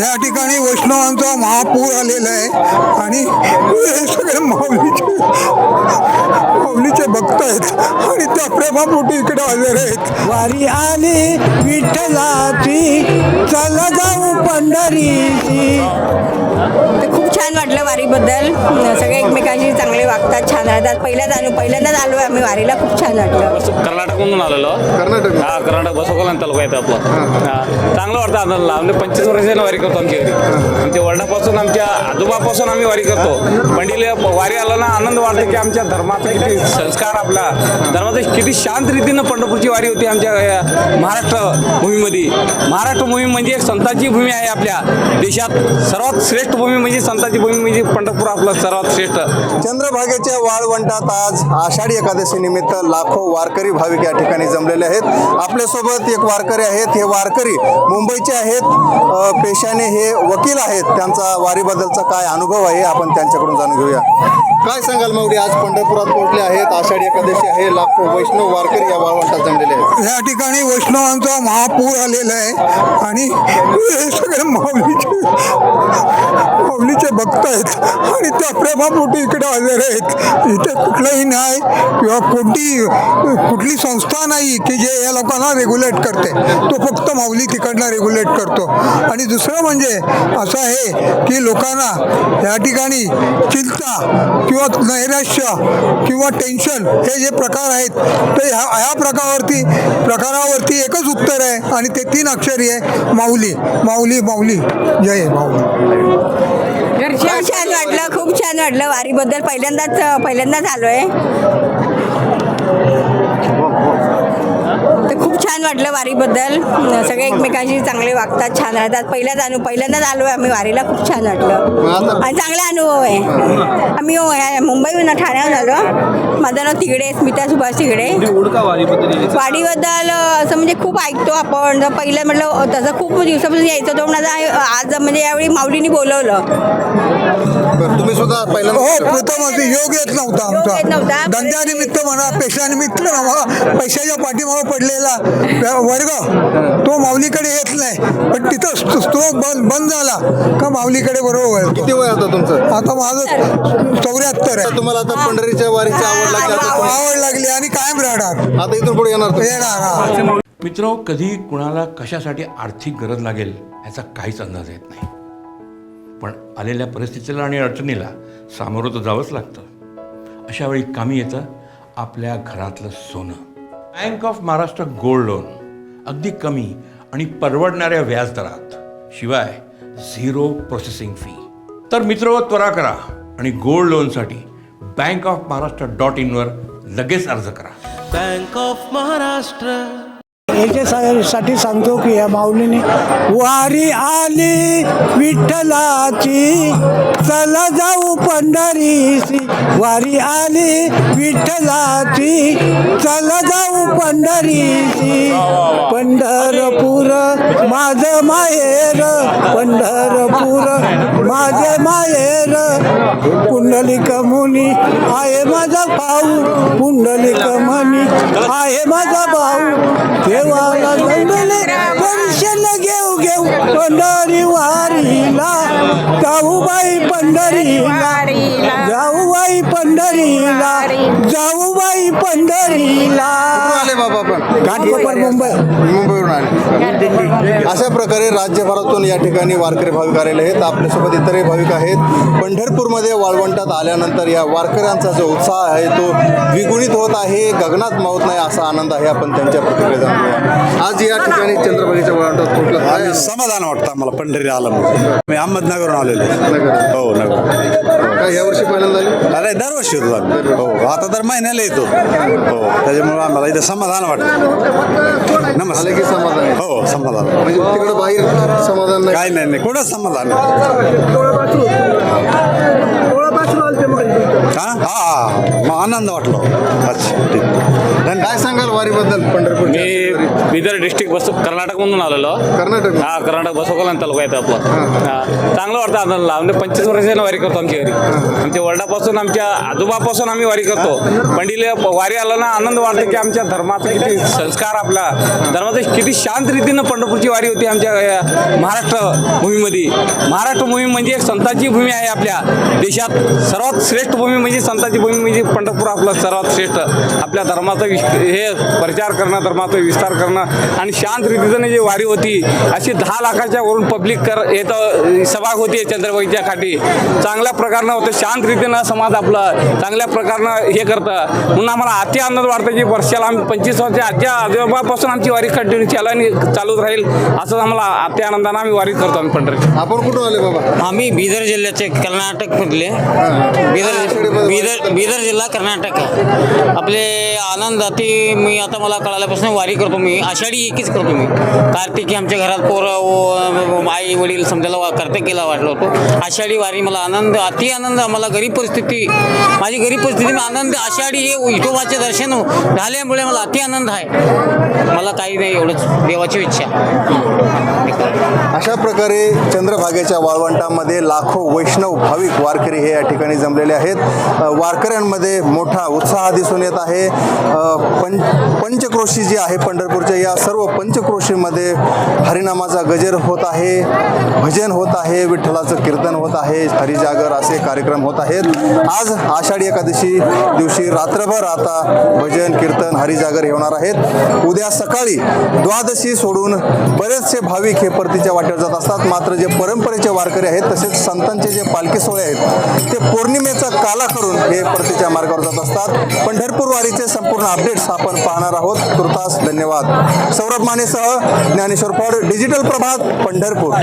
या ठिकाणी वैष्णवांचा महापूर आलेला आहे. आणि हे सगळे माऊलीचे माऊलीचे भक्त आहेत. आणि त्या प्रेमापोटी इकडे आलेले आहेत. वारी आली विठ्ठलाची चल जाऊ पंढरीची. खूप छान वाटलं वारीबद्दल. सगळे एकमेकांशी चांगले वागतात छान राहतात. पहिल्याच आलो पहिल्यांदाच आलो आम्ही वारीला खूप छान वाटलं. कर्नाटकमधून आलेलो. कर्नाटक. हा कर्नाटक बसवकल्याण तालुका येतो आपला. हा. चांगलं वाटतं आम्हाला आम्ही पंचवीस वर्षाने वारी करतो आमची घरी आमच्या वडिलापासून आमच्या आजोबापासून आम्ही वारी करतो. पंडिले वारी आला ना आनंद वाटतो की आमच्या धर्माचा किती संस्कार आपला. धर्माचा किती शांत रीतीनं पंढरपूरची वारी होती आमच्या या महाराष्ट्र भूमीमध्ये. महाराष्ट्र भूमी म्हणजे एक संतांची भूमी आहे आपल्या. देशात सर्वात श्रेष्ठ भूमी म्हणजे संतांची भूमी म्हणजे पंढरपूर आपलं सर्वात श्रेष्ठ. चंद्रभागेच्या वाळवंटात आज आषाढी एकादशी निमित्त लाखो वारकरी भाविक या ठिकाणी जमलेले आहेत. आपल्यासोबत एक वारकरी आहेत. हे वारकरी मुंबईचे आहेत. पेशा पेशाने हे वकील आहेत त्यांचा वारीबद्दलचा काय अनुभव आहे आपण त्यांच्याकडून जाणून घेऊया. काय सांगाल माऊली आज पंढरपुरात पोहोचले आहेत आषाढी एकादशी आहे लाखो वैष्णव वारकरी या वाळवंटात जमलेले आहेत. या ठिकाणी वैष्णवांचा महापूर आलेला आहे आणि सगळे माऊलीचे भक्त आहेत. आणि त्या प्रेमापोटी इकडे आलेले आहेत. इथे कुठलाही न्याय किंवा कोणती कुठली संस्था नाही की जे या लोकांना रेग्युलेट करते. तो फक्त माऊली तिकडनं रेग्युलेट करतो. आणि दुसरं म्हणजे असं आहे की लोकांना या ठिकाणी चिंता किंवा नैराश्य किंवा टेन्शन हे जे प्रकार आहेत ते ह्या ह्या प्रकारावरती प्रकारावरती एकच उत्तर आहे आणि ते तीन अक्षरी आहे माऊली. माऊली माऊली. जय माऊली. खूप छान वाटलं खूप छान वाटलं. वारीबद्दल पहिल्यांदाच पहिल्यांदाच आलो आहे छान वाटलं वारीबद्दल. सगळे एकमेकांशी चांगले वागतात छान राहतात. पहिल्याच अनु पहिल्यांदाच आलो आहे आम्ही वारीला खूप छान वाटलं. आणि चांगला अनुभव आहे. आम्ही हो- मुंबईहून ठाण्याहून आलो. माझं नाव तिकडे स्मिता सुभाष तिकडे वाडीबद्दल असं म्हणजे खूप ऐकतो आपण. जर पहिलं म्हटलं तसं खूप दिवसापासून यायचं होतं पण आता आज म्हणजे यावेळी माऊलीनी बोलवलं. तुम्ही सुद्धा हो पहिल्यांदा प्रथम असे योग येत नव्हता योग येत नव्हता. आमचा धंद्यानिमित्त म्हणा पेशानिमित्त म्हणा पैशाच्या पाठीमागं पडलेला. वर्ग तो माऊलीकडे येत नाही. पण तिथं स्त- स्त्रोत बंद बंद झाला. का माऊलीकडे बरोबर किती वय आता तुमचं? आता माझं चौऱ्याहत्तर आहे. तुम्हाला आता पंढरीच्या वारीची आवड लागली आवड लागली आणि कायम राहणार. आता इथून पुढे येणार? येणार मित्र कधी कुणाला कशासाठी आर्थिक गरज लागेल याचा काहीच अंदाज येत नाही. पण आलेल्या परिस्थितीला आणि अडचणीला सामोरं तर जावंच लागतं. अशा वेळी कामी येतं आपल्या घरातलं सोनं. Bank of Maharashtra gold loan अगदी कमी आणि परवडणाऱ्या व्याजदरात. शिवाय झिरो प्रोसेसिंग फी. तर मित्र त्वरा करा आणि गोल्ड लोनसाठी बँक ऑफ महाराष्ट्र डॉट इनवर लगेच अर्ज करा. Bank of Maharashtra. याच्यासाठी सांगतो की या माऊलीने वारी आली विठ्ठलाची. चल जाऊ पंढरीची वारी आली विठ्ठलाची. चल जाऊ पंढरीची पंढरपूर माझं माहेर पंढरपूर माझे माहेर. पुंडलिक मुनी आहे माझा भाऊ पुंडलिक म्हणी आहे माझा भाऊ. देवाला दर्शन घेऊ घेऊ पंढरी वारीला जाऊ बाई पंढरीला जाऊ बाई पंढरीला जाऊ बाई पंढरीला. कुठून आले बाबा आपण? घाटकोपर मुंबई. मुंबईवरून आले. अशा प्रकारे राज्यभरातून या ठिकाणी वारकरी भाविक आलेले आहेत. आपल्यासोबत इतरही भाविक आहेत. पंढरपूरमध्ये वाळवंटात आल्यानंतर या वारकऱ्यांचा जो उत्साह आहे तो द्विगुणित होत आहे. गगनात मावत नाही असा आनंद आहे. आपण त्यांच्या प्रतिक्रिया जाणूया. आज या ठिकाणी चंद्रभागेच्या वाळवंटात आणि समाधान वाटतं आम्हाला पंढरी आलं मी अहमदनगरहून आलेलो हो नगर. काय यावर्षी पहिल्यांदा आले अरे दरवर्षी होतो आम्ही हो आता तर महिन्याला येतो हो त्याच्यामुळे आम्हाला इथं समाधान वाटतं नमस्कार आले की समाधान आहे हो समाधान म्हणजे तिकडे बाहेर समाधान नाही काय नाही नाही कुठं समाधान आहे? हा हा मग आनंद वाटलो अच्छा ठीक धन्यवाद काय सांगाल वारीबद्दल पंढरपूर मी बिदर डिस्ट्रिक्ट बस कर्नाटकमधून आलेलो. कर्नाटक हा कर्नाटक बसवकल्याण तालुका येतो आपला. हा चांगलं वाटतं आनंदला म्हणजे पंचवीस वर्षाने वारी करतो आमच्या घरी. आमच्या वडिलापासून आमच्या आजोबापासून आम्ही वारी करतो. पंडिले वारी आला ना आनंद वाटतो की आमच्या धर्माचा किती संस्कार आपला. धर्माचं किती शांत रीतीनं पंढरपूरची वारी होती आमच्या महाराष्ट्र भूमीमध्ये. महाराष्ट्र भूमी म्हणजे एक संतांची भूमी आहे आपल्या. देशात सर्वात श्रेष्ठ भूमी म्हणजे संतांची भूमी म्हणजे पंढरपूर आपलं सर्वात श्रेष्ठ. आपल्या धर्माचा हे प्रचार करणं धर्माचा विस्तार करणं आणि शांत रीतीनं जी वारी होती अशी दहा लाखाच्या वरून पब्लिक कर येतं सभा होती चंद्रबाईच्या काठी चांगल्या प्रकारनं होतं शांत रीतीनं समाज आपलं चांगल्या प्रकारनं हे करतं. म्हणून आम्हाला अति आनंद वाटतं की वर्षाला आम्ही पंचवीस वर्ष आजच्या आजोबापासून आमची वारी कंटिन्यू चालू आणि चालूच राहील असंच आम्हाला अति आनंदानं आम्ही वारी करतो आम्ही पंढरपूर. आपण कुठून आले बाबा? आम्ही बीदर जिल्ह्याचे कर्नाटक मधले. बीदर बीदर बीदर जिल्हा कर्नाटक आहे. आपले आनंद अति मी आता मला कळाल्यापासून वारी करतो मी. आषाढी एकीच करतो मी. कार्तिकी आमच्या घरात पोरं आई वडील समजायला वा कार्तिकीला वाटलं होतो. आषाढी वारी मला आनंद अति आनंद मला गरीब परिस्थिती माझी गरीब परिस्थिती आनंद आषाढी हे विठोबाचे दर्शन झाल्यामुळे मला अति आनंद आहे. मला काही नाही एवढंच देवाची इच्छा. अशा प्रकारे चंद्रभागेच्या वाळवंटामध्ये लाखो वैष्णव भाविक वारकरी हे या ठिकाणी जमलेले आहेत. वारकऱ्यांमध्ये मोठा उत्साह दिसून येत आहे. पं पंचक्रोशी जी आहे पंढरपूरच्या या सर्व पंचक्रोशीमध्ये हरिनामाचा गजर होत आहे भजन होत आहे विठ्ठलाचं कीर्तन होत आहे हरिजागर असे कार्यक्रम होत आहेत. आज आषाढी एकादशी दिवशी रात्रभर आता भजन कीर्तन हरिजागर हे होणार आहेत. उद्या सकाळी द्वादशी सोडून बरेचसे भाविक हे परतीच्या वाटेवर जात असतात. मात्र जे परंपरेचे वारकरी आहेत तसेच संतांचे जे पालखी सोहळे आहेत ते पौर्णिमेचा काला करून हे परतीच्या मार्गावर जात असतात. पंढरपूर वारीचे संपूर्ण अपडेट्स आपण पाहणार आहोत. तुर्तास धन्यवाद. सौरभ मानेसह ज्ञानेश्वर फड डिजिटल प्रभात पंढरपूर.